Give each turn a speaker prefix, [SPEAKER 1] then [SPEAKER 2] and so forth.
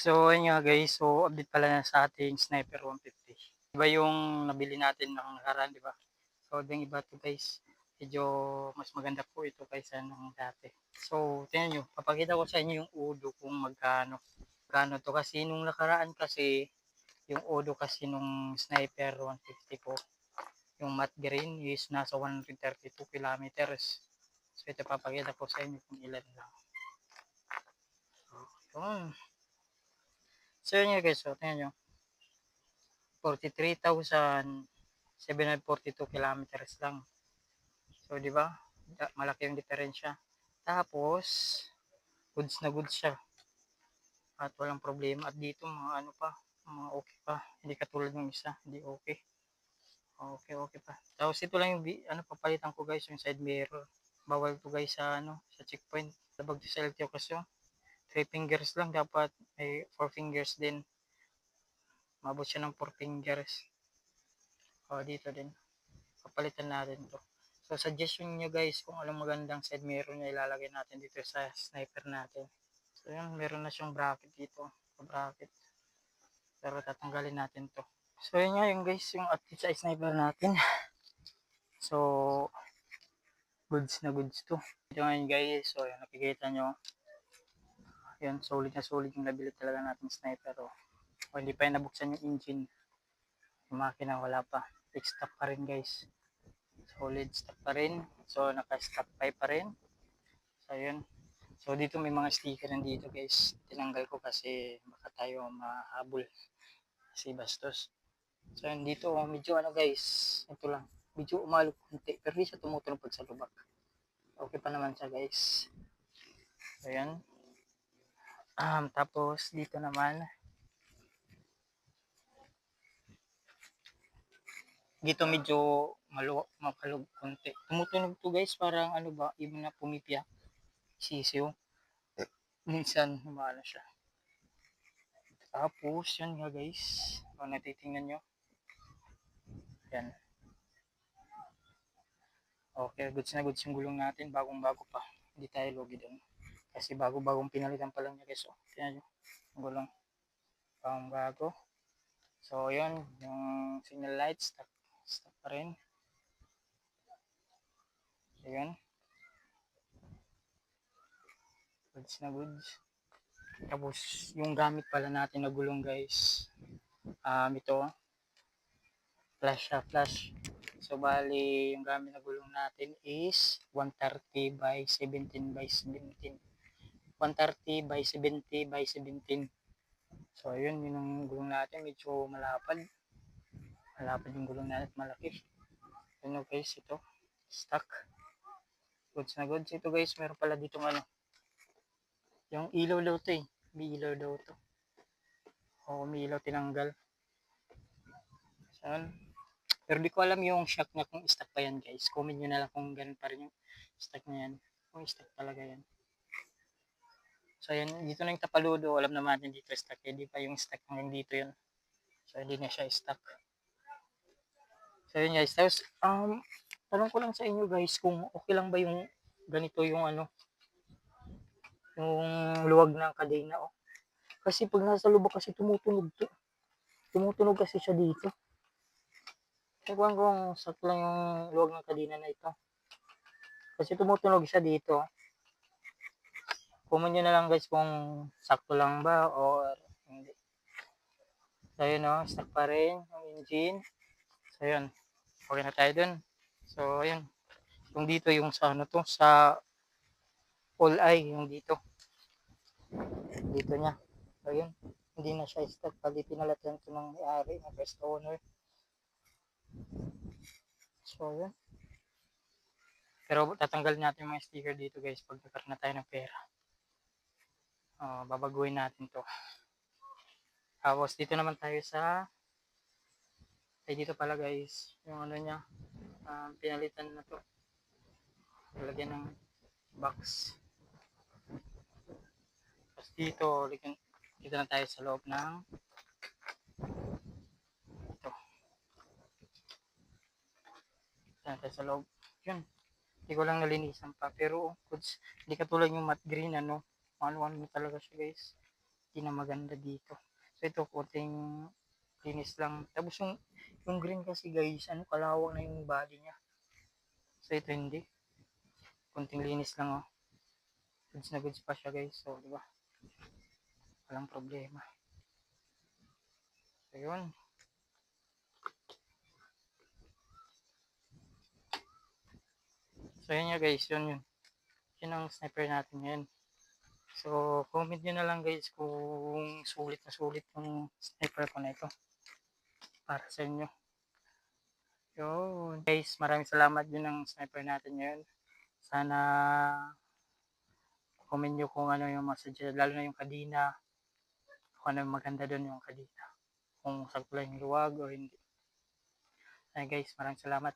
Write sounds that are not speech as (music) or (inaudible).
[SPEAKER 1] So, ayun nga guys. So, update pala na sa ating Sniper 150. Iba yung nabili natin ng nakaraan, di ba? So, yung iba to guys. Medyo mas maganda po ito kaysa nung dati. So, tingnan nyo. Papakita ko sa inyo yung udo kung magkano. Magkano to. Kasi nung nakaraan kasi, yung udo kasi nung Sniper 150 po, yung matte green is nasa 132 kilometers. So, ito papakita ko sa inyo kung ilan lang. So. So yun guys, so tingnan nyo. 43,742 kilometers lang. So di ba? Malaki yung diferensya. Tapos, goods na goods siya. At walang problema. At dito mga ano pa, mga okay pa. Hindi katulad ng isa, hindi okay. Okay, okay pa. Tapos ito lang yung ano papalitan ko guys, yung side mirror. Bawal to guys sa ano, sa checkpoint. Sabag sa LTO kasi 3 fingers lang dapat may 4 fingers din. Mabot siya ng 4 fingers. O dito din. Papalitan natin to. So suggestion nyo guys kung anong magandang side mirror na ilalagay natin dito sa sniper natin. So yun meron na siyang bracket dito. Bracket. Pero tatanggalin natin to. So yun nga yung guys yung update sa sniper natin. (laughs) So goods na goods to. Ito ngayon guys so yun nakikita nyo yan, solid na solid yung nabili talaga natin sniper. Oh. O, hindi pa yung nabuksan yung engine. Yung makina wala pa. Fixed stock pa rin guys. Solid stock pa rin. So, naka-stock pipe pa rin. So, yun. So, dito may mga sticker nandito guys. Tinanggal ko kasi baka tayo mahabol. Kasi bastos. So, yun dito. Oh, medyo ano guys. Ito lang. Medyo umalog konti. Pero di siya tumutunog pag sa lubak. Okay pa naman siya guys. So. Um, tapos dito naman dito medyo maluwag makalog konti. Tumutunog to guys parang ano ba, even na pumipya. Sisiw. Minsan humana siya. Tapos yan nga guys. Kung natitingnan nyo. Yan. Okay, goods na goods yung gulong natin. Bagong bago pa. Hindi tayo logi doon. Kasi bago-bagong pinalitan pa lang niya guys. Oh, tingnan nyo. Ang gulong. Bagong bago. So, yun. Yung signal lights. Stop, stop pa rin. Ayan. Goods na goods. Tapos, yung gamit pala natin na gulong guys. Um, ito. Flash siya, flash. So, bali, yung gamit na gulong natin is 130 by 17 by 17. 130 by 70 by 17. So, ayun, yun ang gulong natin. Medyo malapad. Malapad yung gulong natin. Malaki. Yun o guys, ito. Stock. Goods na goods. Ito guys, meron pala dito ano. Yung ilaw daw to eh. May ilaw daw to. Oo, may ilaw tinanggal. So, yun. Pero di ko alam yung shock na kung stock pa yan guys. Comment nyo na lang kung ganun pa rin yung stock na yan. Kung stock talaga yan. So yan, dito na yung tapaludo. Alam naman natin dito stock. Hindi pa yung stock hanggang dito yun. So hindi na siya stock. So yun guys. Tapos, um, tanong ko lang sa inyo guys kung okay lang ba yung ganito yung ano yung luwag ng kadena oh. Kasi pag nasa lubak kasi tumutunog to. Tumutunog kasi siya dito. Ewan kung sakto lang yung luwag ng kadena na ito. Kasi tumutunog siya dito. Comment nyo na lang guys kung sakto lang ba or hindi. So yun o, stock pa rin yung engine. So yun, okay na tayo dun. So yun, yung dito yung sa ano to, sa all eye, yung dito. Dito niya. So yun, hindi na siya stock. Pali pinalatan to ng may-ari, ng first owner. So yun. Pero tatanggalin natin yung mga sticker dito guys pag nagkaroon na tayo ng pera. Uh, babaguhin natin to. Tapos dito naman tayo sa ay dito pala guys yung ano niya um, pinalitan na to. Lagyan ng box. Tapos dito dito na tayo sa loob ng ito. Dito na tayo sa loob. Yun. Hindi ko lang nalinisan pa pero goods hindi katulad yung matte green ano ano ano talaga siya guys Hindi na maganda dito. So ito, konting linis lang. Tapos yung, yung green kasi guys, ano, kalawang na yung body niya. So ito hindi. Konting linis lang oh. Goods na goods pa siya guys. So, di ba? Walang problema. So, yun. So, yun nga guys. Yun yun. Yun ang sniper natin ngayon. So, comment nyo na lang guys kung sulit na sulit yung sniper ko na ito. Para sa inyo. Yun. Guys, maraming salamat din ng sniper natin ngayon. Sana comment nyo kung ano yung message, lalo na yung kadina. Kung ano yung maganda doon yung kadina. Kung sakto lang yung luwag o hindi. Ay guys, maraming salamat.